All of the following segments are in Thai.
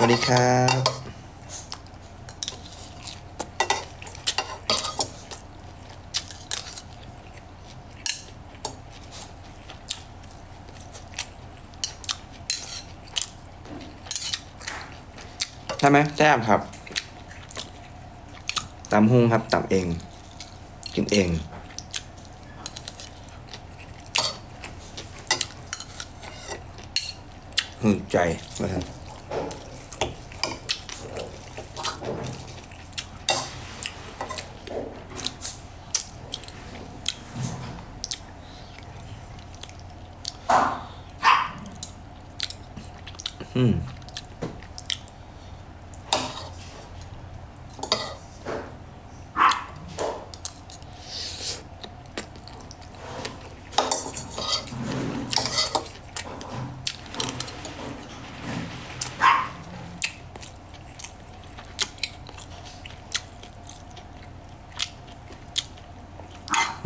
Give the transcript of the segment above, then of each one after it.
สวัสดีครับใช่ไหมแซ่บครับตำหุงครับตำเอง กินเองหือใจนะครับ อืม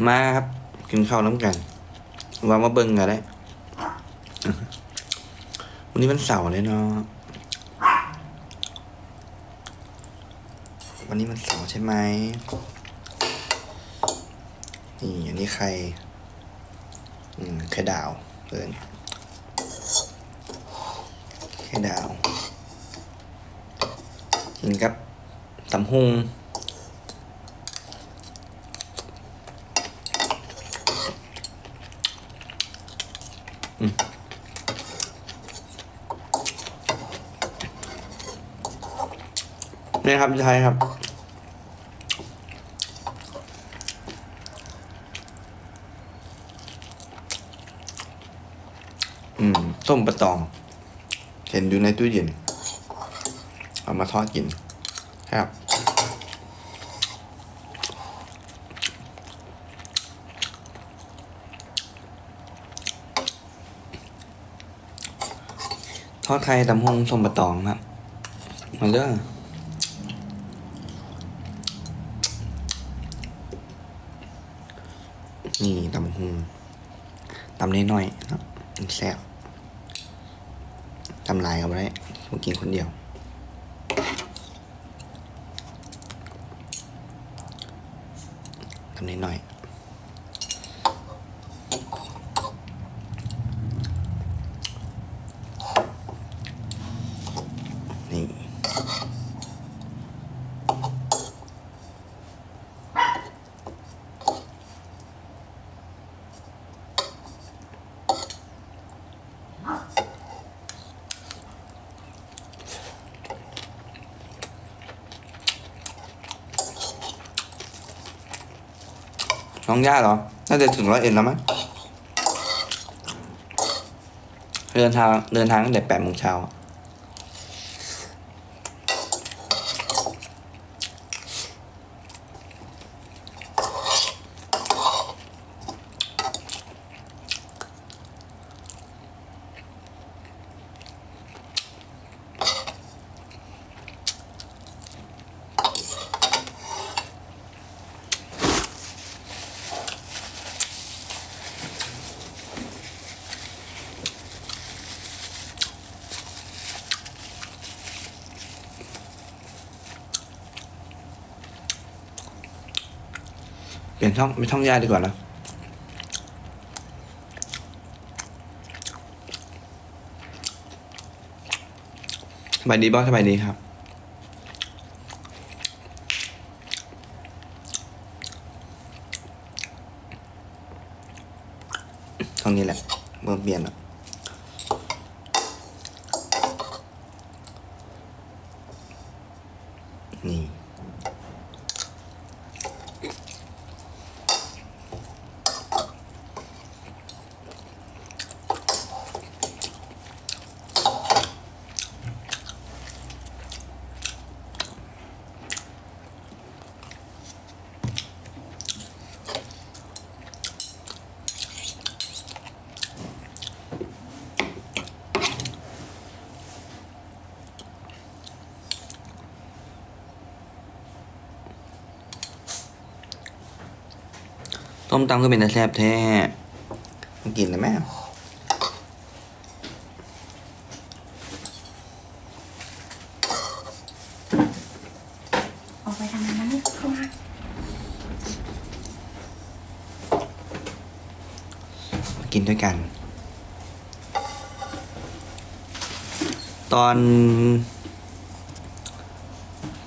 มาครับ กินข้าวน้ำกัน ว่ามาเบิ่งกันได้ วันนี้วันเสาร์เลยเนาะ วันนี้วันเสาร์ใช่ไหม นี่อันนี้ไข่อืมไข่ดาวเปิดไข่ดาวกินกับตำหุง นี่ครับพี่ไทยครับ อืมส้มปลาตอง เห็นอยู่ในตู้เย็น เอามาทอดกิน ครับทอดไข่ตำฮงส้มปลาตองครับมาเด้อ นี่ตำหูตำเล็กน้อยๆครับมันแซ่บตำลายเอาไว้ผมกินคนเดียวตำนิดหน่อยนี่ น้องย่าเหรอ น่าจะถึงร้อยเอ็ดแล้วมั้งเดินทางเดินทางตั้งแต่แปดโมงเช้า ลี่ยนช่องไม่ช่องย่าดีกว่านะสบายดีบ้างสบายดีครับ ตรงนี้แหละเมื่อเปลี่ยนแล้ว มตำก็เป็นแต่แซ่บแท้กินเลยแม่ออกไปทำงานนะกเข้ามากินด้วยกัน ตอน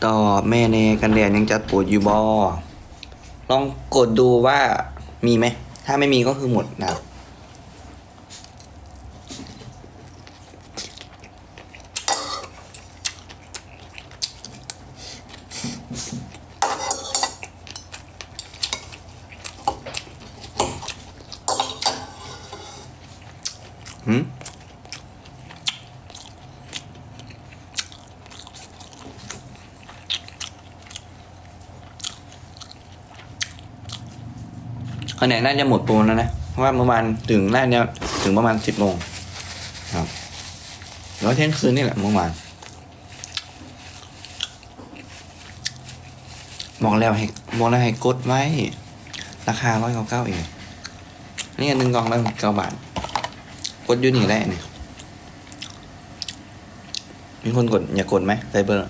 ต่อแม่เนกันแดดยังจัดปวดอยู่บอลองกดดูว่า มีไหม ถ้าไม่มีก็คือหมดนะครับ อันไหนน่าจะหมดโปรแล้วนะเพราะว่าเมื่อวานถึงน่าจะถึงประมาณสิบโมงครับแล้วเที่ยงคืนนี่แหละเมื่อวานบอกแล้วให้บอกแล้วให้กดไว้ ราคาร้อยเก้าเก้าเองนี่อันหนึ่งกล่องละเก้าบาท กดยูนี่ได้เนี่ยมีคนกด อย่ากดไหมไซเบอร์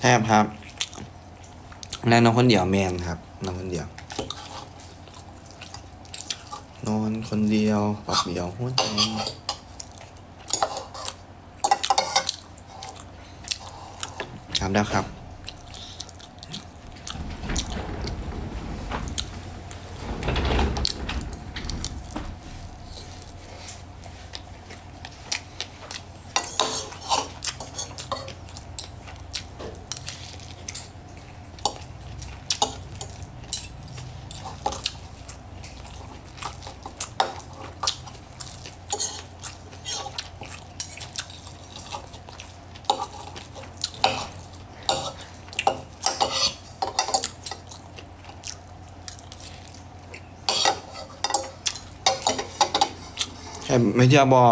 แทบครับ แล้วนอนคนเดียวแมนครับนอนคนเดียว นอนคนเดียวปักเดียวหัวใจครับแล้วครับ ค่ไม่เที่ยวบอ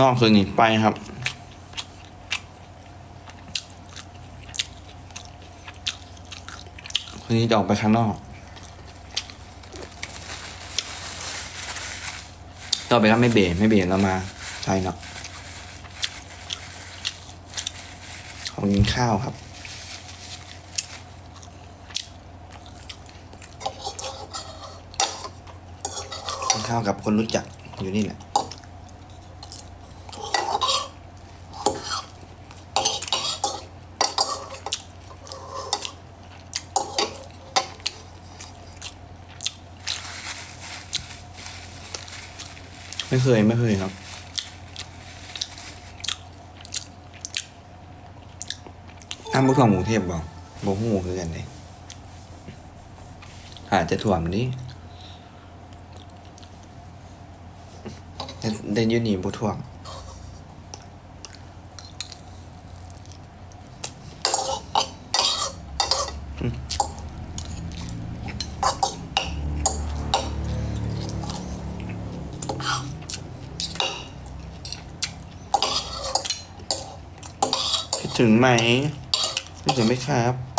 นอกคืนนี้ไปครับ คืนนี้จะออกไปข้างนอกต่อไปก็ไม่เบรไม่เบรเรามาใช่เนาะของกินข้าวครับกินข้าวกับคนรู้จัก อยู่นี่แหละไม่เคย ไม่เคยครับ อ้ามบุถ่วงกรุงเทพบอกบอกหูคือกันเลยอาจจะถ่วงนี้ เดนยูนี่บุถ่วงคิดถึงไหมคิดถึงไหมครับ